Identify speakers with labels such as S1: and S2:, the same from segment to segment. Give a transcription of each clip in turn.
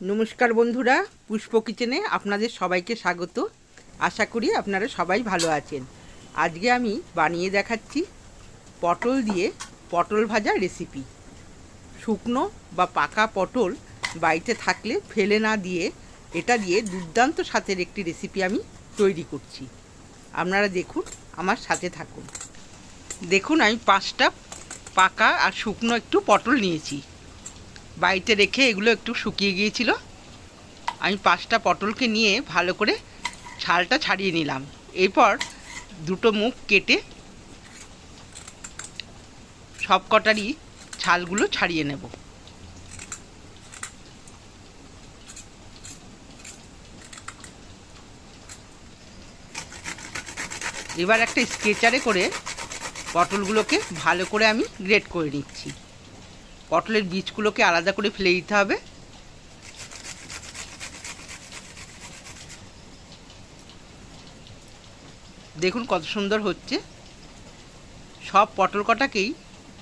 S1: নমস্কার বন্ধুরা, পুষ্প কিচেনে আপনাদের সবাইকে স্বাগত। আশা করি আপনারা সবাই ভালো আছেন। আজকে আমি বানিয়ে দেখাচ্ছি পটল দিয়ে পটল ভাজা রেসিপি শুকনো বা পাকা পটল বাড়িতে থাকলে ফেলে না দিয়ে এটা দিয়ে দুর্দান্ত স্বাদের একটি রেসিপি আমি তৈরি করছি। আপনারা দেখুন, আমার সাথে থাকুন। দেখুন, আমি পাঁচটা পাকা আর শুকনো একটু পটল নিয়েছি। বাড়িতে রেখে এগুলো একটু শুকিয়ে গিয়েছিল। আমি পাঁচটা পটলকে নিয়ে ভালো করে ছালটা ছাড়িয়ে নিলাম। এরপর দুটো মুখ কেটে সব কটারই ছালগুলো ছাড়িয়ে নেব। এবার একটা স্কেচারে করে পটলগুলোকে ভালো করে আমি গ্রেড করে নিচ্ছি। পটলের বীজগুলোকে আলাদা করে ফেলে দিতে হবে। দেখুন কত সুন্দর হচ্ছে। সব পটল কটাকেই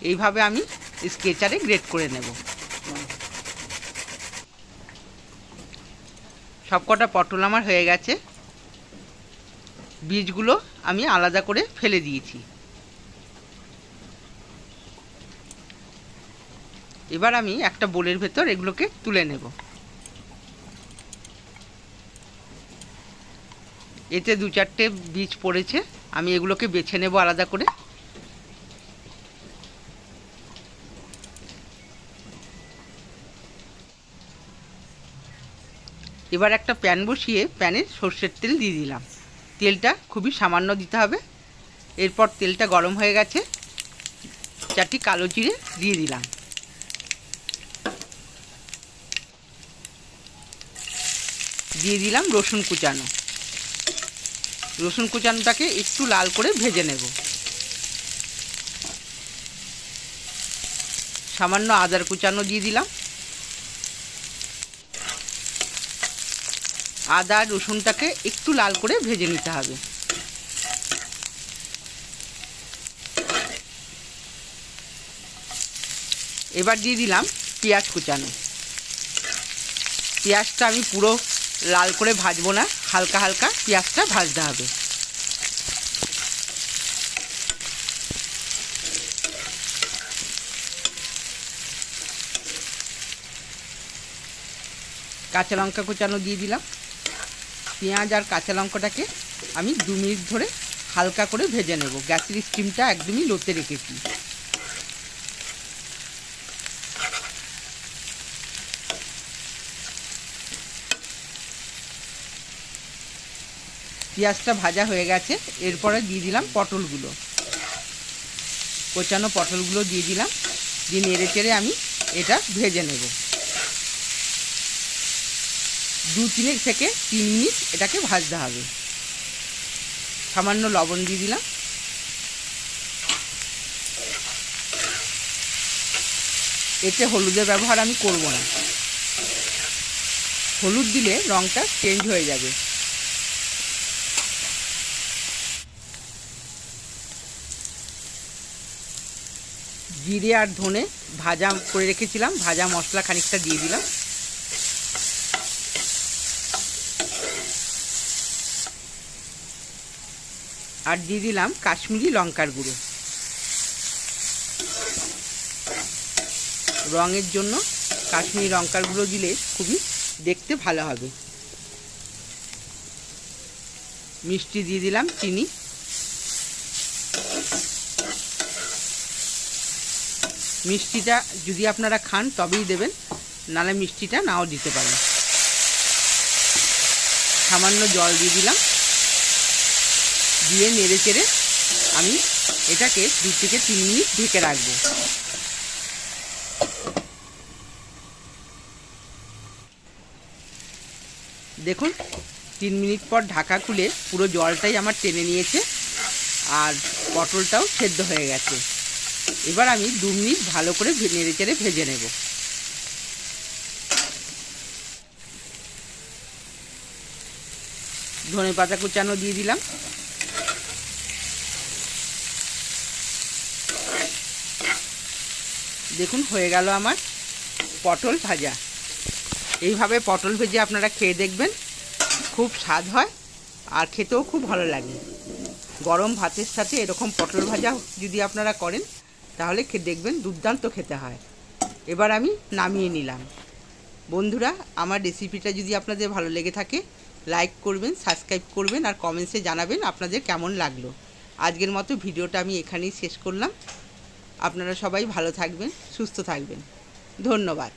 S1: এইভাবে আমি স্কেচারে গ্রেট করে নেব। সব কটা পটল আমার হয়ে গেছে। বীজগুলো আমি আলাদা করে ফেলে দিয়েছি। এবার আমি একটা বোলের ভেতর এগুলোকে তুলে নেব। এতে দু চারটে বীজ পড়েছে, আমি এগুলোকে বেছে নেব আলাদা করে। এবার একটা প্যান বসিয়ে প্যানে সর্ষের তেল দিয়ে দিলাম। তেলটা খুবই সামান্য দিতে হবে। এরপর তেলটা গরম হয়ে গেছে। চারটি কালো জিরে দিয়ে দিলাম। দিয়ে দিলাম রসুন কুচানো। রসুন কুচানোটাকে একটু লাল করে ভেজে নেব। সামান্য আদার কুচানো দিয়ে দিলাম। আদা, রসুনটাকে একটু লাল করে ভেজে নিতে হবে। এবার দিয়ে দিলাম পেঁয়াজ কুচানো। পেঁয়াজটা আমি পুরো লাল করে ভাজবো না, হালকা হালকা পেঁয়াজটা ভাজতে হবে। কাঁচা লঙ্কা কুচানো দিয়ে দিলাম। পেঁয়াজ আর কাঁচা লঙ্কাটাকে আমি দু মিনিট ধরে হালকা করে ভেজে নেব। গ্যাসের স্টিমটা একদমই লোতে রেখেছি। পেঁয়াজটা ভাজা হয়ে গেছে। এরপরে দিয়ে দিলাম পটলগুলো। কোচানো পটলগুলো দিয়ে দিলাম। দিয়ে নেড়ে চেড়ে আমি এটা ভেজে নেব। দু তিনের থেকে তিন মিনিট এটাকে ভাজতে হবে। সামান্য লবণ দিয়ে দিলাম। এতে হলুদের ব্যবহার আমি করব না। হলুদ দিলে রঙটা চেঞ্জ হয়ে যাবে। জিরে আর ধনে ভাজা করে রেখেছিলাম। ভাজা মশলা খানিকটা দিয়ে দিলাম। আর দিয়ে দিলাম কাশ্মীরি লঙ্কার গুঁড়ো। রঙের জন্য কাশ্মীরি লঙ্কার গুঁড়ো দিলে খুবই দেখতে ভালো হবে। মিষ্টি দিয়ে দিলাম চিনি। মিষ্টিটা যদি আপনারা খান, তবেই দেবেন। নালে মিষ্টিটা নাও দিতে পারেন। সামান্য জল দিয়ে দিলাম। দিয়ে নেড়ে চেড়ে আমি এটাকে দু থেকে তিন মিনিট ঢেকে রাখব। দেখুন, তিন মিনিট পর ঢাকা খুলে পুরো জলটাই আমার টেনে নিয়েছে। আর পটলটাও সেদ্ধ হয়ে গেছে। এবার আমি দু মিনিট ভালো করে নেড়ে চেড়ে ভেজে নেব। ধনে পাতা কুচানো দিয়ে দিলাম। দেখুন, হয়ে গেল আমার পটল ভাজা। এইভাবে পটল ভেজে আপনারা খেয়ে দেখবেন, খুব স্বাদ হয় আর খেতেও খুব ভালো লাগে। গরম ভাতের সাথে এরকম পটল ভাজা যদি আপনারা করেন তাহলে দেখবেন দুর্দান্ত খেতে হয়। এবার আমি নামিয়ে নিলাম। বন্ধুরা, আমার রেসিপিটা যদি আপনাদের ভালো লেগে থাকে লাইক করবেন সাবস্ক্রাইব করবেন আর কমেন্টসে জানাবেন আপনাদের কেমন লাগল। আজকের মতো ভিডিওটা আমি এখানেই শেষ করলাম। আপনারা সবাই ভালো থাকবেন, সুস্থ থাকবেন। ধন্যবাদ।